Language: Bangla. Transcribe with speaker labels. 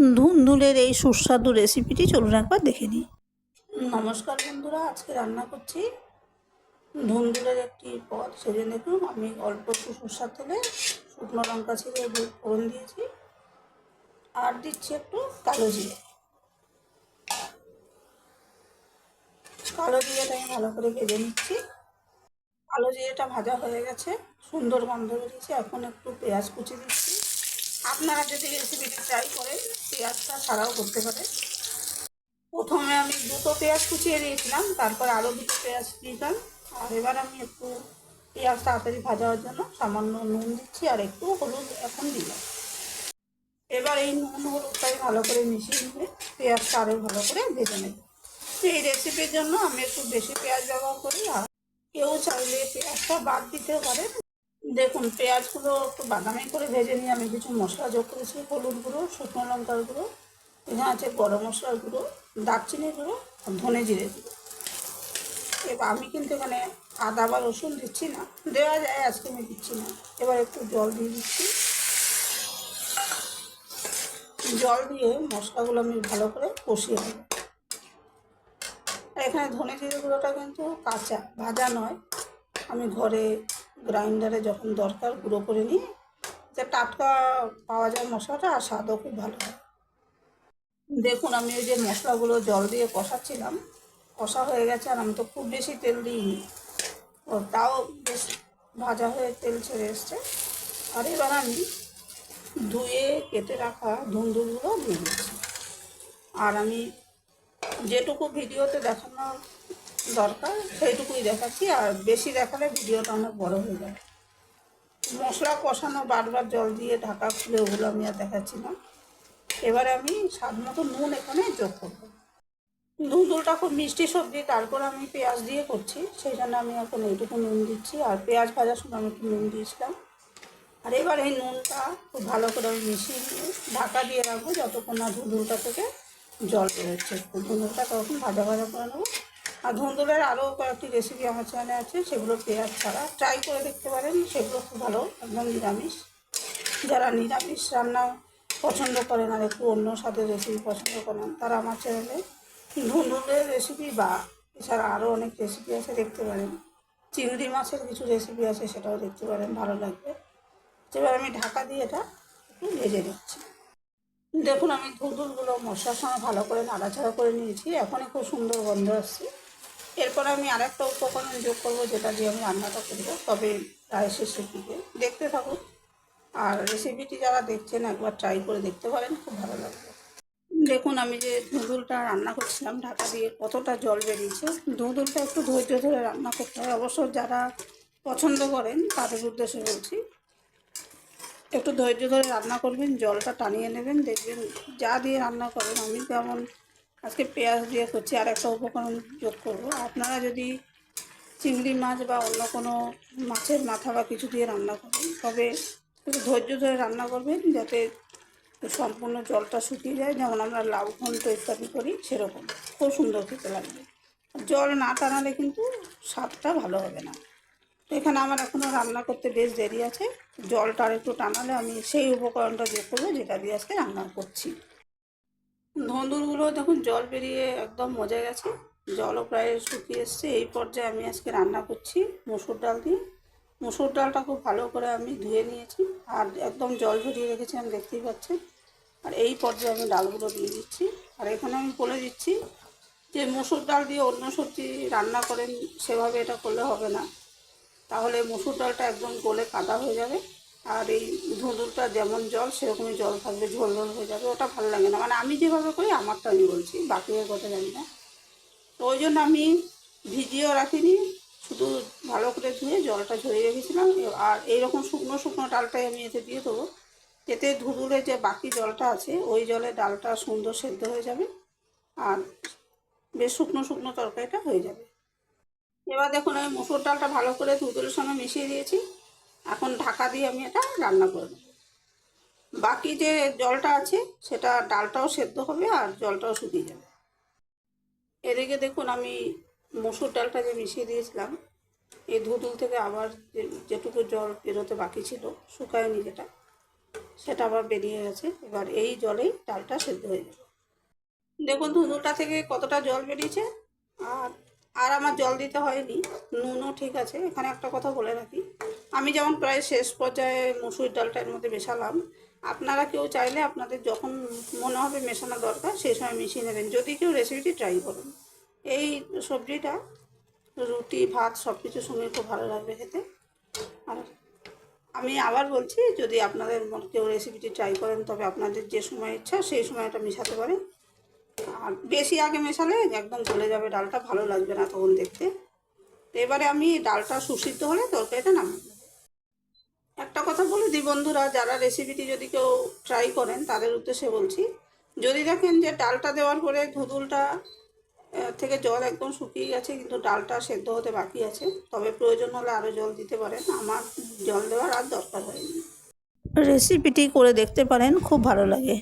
Speaker 1: ধুন্দুলের এই সুস্বাদু রেসিপিটি চলুন একবার দেখে নিই। নমস্কার বন্ধুরা, আজকে রান্না করছি ধুন্দুলের একটি পদ। সেজন্য দেখুন, আমি অল্প একটু সরষার তেলে শুকনো লঙ্কা ছিঁড়ে ফোড়ন দিয়েছি আর দিচ্ছি একটু কালো জিরে। কালো জিরেটা আমি ভালো করে ভেজে নিচ্ছি। কালো জিরেটা ভাজা হয়ে গেছে, সুন্দর গন্ধ বেরিয়েছে। এখন একটু পেঁয়াজ কুচি দিচ্ছি। আপনারা যদি রেসিপিটা ট্রাই করেন পেঁয়াজটা ছাড়াও করতে পারেন। প্রথমে আমি দুটো পেঁয়াজ কুচিয়ে দিয়েছিলাম তারপর আরও দুটো পেঁয়াজ দিলাম আর এবার আমি একটু পেঁয়াজ তাড়াতাড়ি ভাজা হওয়ার জন্য সামান্য নুন দিচ্ছি আর একটু হলুদ এখন দিলাম। এবার এই নুন হলুদটাই ভালো করে মিশিয়ে নিয়ে পেঁয়াজটা আরও ভালো করে ভেজে নেব। এই রেসিপির জন্য আমি একটু বেশি পেঁয়াজ ব্যবহার করি, আর কেউ চাইলে পেঁয়াজটা বাদ দিতেও পারে দেখুন, পেঁয়াজগুলো একটু বাদামি করে ভেজে নিয়ে আমি কিছু মশলা যোগ করেছি, হলুদ গুঁড়ো, শুকনো লঙ্কার গুঁড়ো, এখানে আছে গরম মশলার গুঁড়ো, দারচিনি গুঁড়ো আর ধনে জিরে গুঁড়ো। এবার আমি কিন্তু এখানে আদা বা রসুন দিচ্ছি না, দেওয়া যায়, আজকে আমি দিচ্ছি না। এবার একটু জল দিয়ে দিচ্ছি। জল দিয়ে মশলাগুলো আমি ভালো করে কষিয়ে নেব। এখানে ধনে জিরে গুঁড়োটা কিন্তু কাঁচা, ভাজা নয়। আমি ঘরে গ্রাইন্ডারে যখন দরকার গুঁড়ো করে নিই, যে টাটকা পাওয়া যায় মশলাটা আর স্বাদও খুব ভালো হয়। দেখুন, আমি ওই যে মশলাগুলো জল দিয়ে কষাচ্ছিলাম, কষা হয়ে গেছে আর আমি তো খুব বেশি তেল দিইনি। তাও বেশ ভাজা হয়ে তেল ছেড়ে এসছে। আর এবার আমি ধুয়ে কেটে রাখা ধুন্দুলগুলো দিয়ে দিচ্ছি। আর আমি যেটুকু ভিডিওতে দেখানো দরকার, সেইটুকুই দেখাচ্ছি। আর বেশি দেখালে ভিডিওটা অনেক বড় হয়ে যায়। মশলা কষানো বারবার জল দিয়ে ঢাকা খুলে ওগুলো আমি আর দেখাচ্ছি না। এবারে আমি স্বাদ মতো নুন এখানে যোগ করব। ধুঁদুলটা খুব মিষ্টি সবজি তারপর আমি পেঁয়াজ দিয়ে করছি। সেই জন্য আমি এখন এইটুকু নুন দিচ্ছি। আর পেঁয়াজ ভাজার সময় আমি একটু নুন দিয়েছিলাম। আর এবার এই নুনটা খুব ভালো করে আমি মিশিয়ে নিয়ে ঢাকা দিয়ে রাখব, যতক্ষণ না ধুঁদুলটা থেকে জল বেরোচ্ছে। ধুঁদুলটা তখন ভাজা ভাজা করে নেব। আর ধুন্দুলের আরও কয়েকটি রেসিপি আমার চ্যানেলে আছে, সেগুলো পেঁয়াজ ছাড়া। ট্রাই করে দেখতে পারেন, সেগুলো খুব ভালো, একদম নিরামিষ। যারা নিরামিষ রান্না পছন্দ করেন আর একটু অন্য স্বাদের রেসিপি পছন্দ করেন, তারা আমার চ্যানেলে ধুন্দুলের রেসিপি বা এছাড়া আরও অনেক রেসিপি আছে দেখতে পারেন। চিংড়ি মাছের কিছু রেসিপি আছে, সেটাও দেখতে পারেন, ভালো লাগবে। এবার আমি ঢাকা দিয়ে এটা একটু ভেজে নিচ্ছি। দেখুন, আমি ধুঁদুলগুলো মশলার সঙ্গে ভালো করে নাড়াচাড়া করে নিয়েছি, এখনই খুব সুন্দর গন্ধ আসছে। এরপর আমি আরেকটা উপকরণ যোগ করব, যেটা দিয়ে আমি রান্নাটা করব। তবে প্রায় শেষের দেখতে থাকুন। আর রেসিপিটি যারা দেখছেন, একবার ট্রাই করে দেখতে পারেন, খুব ভালো লাগবে। দেখুন, আমি যে ধুঁদুলটা রান্না করছিলাম ঢাকা দিয়ে, কতটা জল বেরিয়েছে। ধুঁদুলটা একটু ধৈর্য ধরে রান্না করতে হয়। অবশ্য যারা পছন্দ করেন, তাদের উদ্দেশ্যে বলছি, একটু ধৈর্য ধরে রান্না করবেন, জলটা টানিয়ে নেবেন, দেখবেন যা দিয়ে রান্না করেন, আমি যেমন আজকে পেঁয়াজ দিয়ে করছি, আর একটা উপকরণ যোগ করব। আপনারা যদি চিংড়ি মাছ বা অন্য কোনো মাছের মাথা বা কিছু দিয়ে রান্না করেন, তবে একটু ধৈর্য ধরে রান্না করবেন যাতে সম্পূর্ণ জলটা শুকিয়ে যায়। যেমন আমরা লাউ ঘন্ট ইত্যাদি করি, সেরকম। খুব সুন্দর খেতে লাগবে। জল না টানালে কিন্তু স্বাদটা ভালো হবে না। তো এখানে আমার এখনও রান্না করতে বেশ দেরি আছে। জলটা আর একটু টানালে আমি সেই উপকরণটা যোগ করব, যেটা দিয়ে আজকে রান্না করছি। ধন্দুরগুলো দেখুন, জল বেরিয়ে একদম মজা গেছে। জলও প্রায় শুকিয়ে এসছে। এই পর্যায়ে আমি আজকে রান্না করছি মুসুর ডাল দিয়ে। মুসুর ডালটা খুব ভালো করে আমি ধুয়ে নিয়েছি আর একদম জল ঝরিয়ে রেখেছি, আমি দেখতেই পাচ্ছেন। আর এই পর্যায়ে আমি ডালগুলো দিয়ে দিচ্ছি। আর এখানে আমি বলে দিচ্ছি যে, মুসুর ডাল দিয়ে অন্য সবজি রান্না করেন, সেভাবে এটা করলে হবে না। তাহলে মুসুর ডালটা একদম গলে কাদা হয়ে যাবে। আর এই ধুঁদুলটা যেমন জল, সেরকমই জল থাকবে, ঝোল ঝোল হয়ে যাবে, ওটা ভালো লাগে না। মানে আমি যেভাবে করি, আমারটা আমি বলছি, বাকিদের কথা জানি না। তো ওই জন্য আমি ভিজিয়েও রাখিনি, শুধু ভালো করে ধুয়ে জলটা ঝরিয়ে রেখেছিলাম। আর এইরকম শুকনো শুকনো ডালটাই আমি এতে দিয়ে দেবো। এতে ধুদুলে যে বাকি জলটা আছে, ওই জলে ডালটা সুন্দর সেদ্ধ হয়ে যাবে। আর বেশ শুকনো শুকনো তরকারিটা হয়ে যাবে। এবার দেখুন, আমি মুসুর ডালটা ভালো করে ধুদুলের সঙ্গে মিশিয়ে দিয়েছি। এখন ঢাকা দিয়ে আমি এটা রান্না করে নেব বাকি যে জলটা আছে, সেটা ডালটাও সেদ্ধ হবে আর জলটাও শুকিয়ে যাবে। এদিকে দেখুন আমি মসুর ডালটা যে মিশিয়ে দিয়েছিলাম। এই ধুদুল থেকে আবার যেটুকু জল বেরোতে বাকি ছিল, শুকায়নি যেটা, সেটা আবার বেরিয়ে গেছে। এবার এই জলেই ডালটা সেদ্ধ হয়ে যাবে। দেখুন ধুনুটা থেকে কতটা জল বেরিয়েছে, আর আর আমার জল দিতে হয়নি, নুনও ঠিক আছে, এখানে একটা কথা বলে রাখি। আমি যেমন প্রায় শেষ পর্যায়ে মুসুর ডালটা এর মধ্যে মেশালাম, আপনারা কেউ চাইলে আপনাদের যখন মনে হবে মেশানো দরকার, সেই সময় মিশিয়ে নেবেন। যদি কেউ রেসিপিটি ট্রাই করেন, এই সবজিটা, রুটি, ভাত সব কিছুর সঙ্গে খুব ভালো লাগবে খেতে। আর আমি আবার বলছি, যদি আপনাদের কেউ রেসিপিটি ট্রাই করেন, তবে আপনাদের যে সময় ইচ্ছা, সেই সময় এটা মেশাতে পারেন। আর বেশি আগে মেশালে একদম গলে যাবে, ডালটা ভালো লাগবে না তখন দেখতে। এবারে আমি ডালটা সুসিদ্ধ হলে তরকারিটা নামিয়ে একটা কথা বলে দিই বন্ধুরা, যারা রেসিপিটি যদি কেউ ট্রাই করেন, তাদের উদ্দেশ্যে বলছি, যদি দেখেন যে ডালটা দেওয়ার পরে ধুদুলটা থেকে জল একদম শুকিয়ে গেছে, কিন্তু ডালটা সেদ্ধ হতে বাকি আছে, তবে প্রয়োজন হলে আরও জল দিতে পারেন। আমার জল দেওয়ার আর দরকার হয়নি। রেসিপিটি করে দেখতে পারেন, খুব ভালো লাগে।